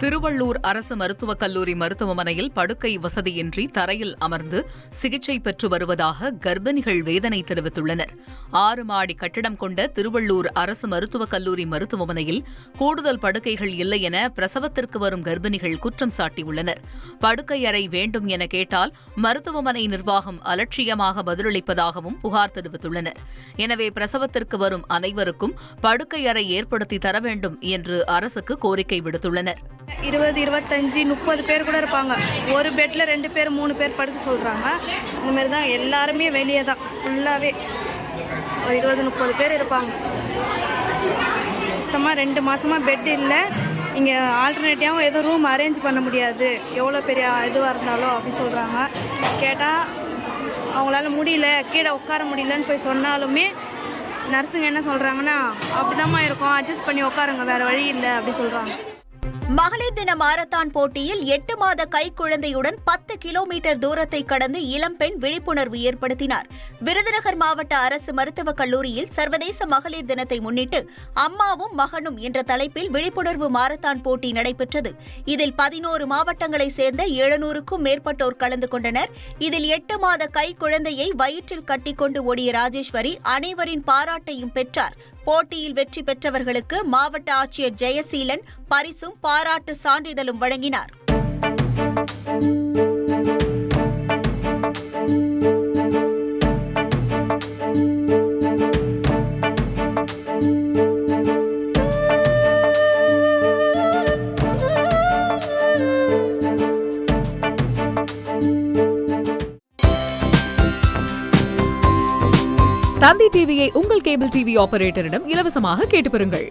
திருவள்ளூர் அரசு மருத்துவக் கல்லூரி மருத்துவமனையில் படுக்கை வசதியின்றி தரையில் அமர்ந்து சிகிச்சை பெற்று வருவதாக கர்ப்பிணிகள் வேதனை தெரிவித்துள்ளனர். ஆறு மாடி கட்டிடம் கொண்ட திருவள்ளூர் அரசு மருத்துவக் கல்லூரி மருத்துவமனையில் கூடுதல் படுக்கைகள் இல்லை என பிரசவத்திற்கு வரும் கர்ப்பிணிகள் குற்றம் சாட்டியுள்ளனர். படுக்கை அறை வேண்டும் என கேட்டால் மருத்துவமனை நிர்வாகம் அலட்சியமாக பதிலளிப்பதாகவும் புகார் தெரிவித்துள்ளனர். எனவே பிரசவத்திற்கு வரும் அனைவருக்கும் படுக்கை அறை ஏற்படுத்தி தர வேண்டும் என்று அரசுக்கு கோரிக்கை விடுத்துள்ளனர். இருபது இருபத்தஞ்சி முப்பது பேர் கூட இருப்பாங்க. ஒரு பெட்டில் ரெண்டு பேர் மூணு பேர் படுக்க சொல்கிறாங்க இந்த மாதிரி தான் எல்லாருமே வெளியே தான். ஃபுல்லாகவே ஒரு இருபது முப்பது பேர் இருப்பாங்க. சுத்தமாக ரெண்டு மாதமாக பெட் இல்லை. இங்கே ஆல்டர்னேட்டிவாகவும் எதுவும் ரூம் அரேஞ்ச் பண்ண முடியாது. எவ்வளோ பெரிய இதுவாக இருந்தாலும் அப்படி சொல்கிறாங்க கேட்டால் அவங்களால முடியல. கீழே உட்கார முடியலன்னு போய் சொன்னாலுமே நர்ஸுங்க என்ன சொல்கிறாங்கன்னா அப்படிதாம்மா இருக்கும். அட்ஜஸ்ட் பண்ணி உட்காருங்க. வேறு வழி இல்லை. அப்படி சொல்கிறாங்க மகளிர் தின மாரத்தான் போட்டியில் எட்டு மாத கைக்குழந்தையுடன் பத்து கிலோமீட்டர் தூரத்தை கடந்து இளம்பெண் விழிப்புணர்வு ஏற்படுத்தினார். விருதுநகர் மாவட்ட அரசு மருத்துவக் கல்லூரியில் சர்வதேச மகளிர் தினத்தை முன்னிட்டு அம்மாவும் மகனும் என்ற தலைப்பில் விழிப்புணர்வு மாரத்தான் போட்டி நடைபெற்றது. இதில் பதினோரு மாவட்டங்களைச் சேர்ந்த எழுநூறுக்கும் மேற்பட்டோர் கலந்து கொண்டனர். இதில் எட்டு மாத கைக்குழந்தையை வயிற்றில் கட்டிக்கொண்டு ஓடிய ராஜேஸ்வரி அனைவரின் பாராட்டையும் பெற்றார். போட்டியில் வெற்றி பெற்றவர்களுக்கு மாவட்ட ஆட்சியர் ஜெயசீலன் பரிசும் பாராட்டு சான்றிதழும் வழங்கினார். தந்தி டிவியை உங்கள் கேபிள் டிவி ஆபரேட்டரிடம் இலவசமாக கேட்டு பெறுங்கள்.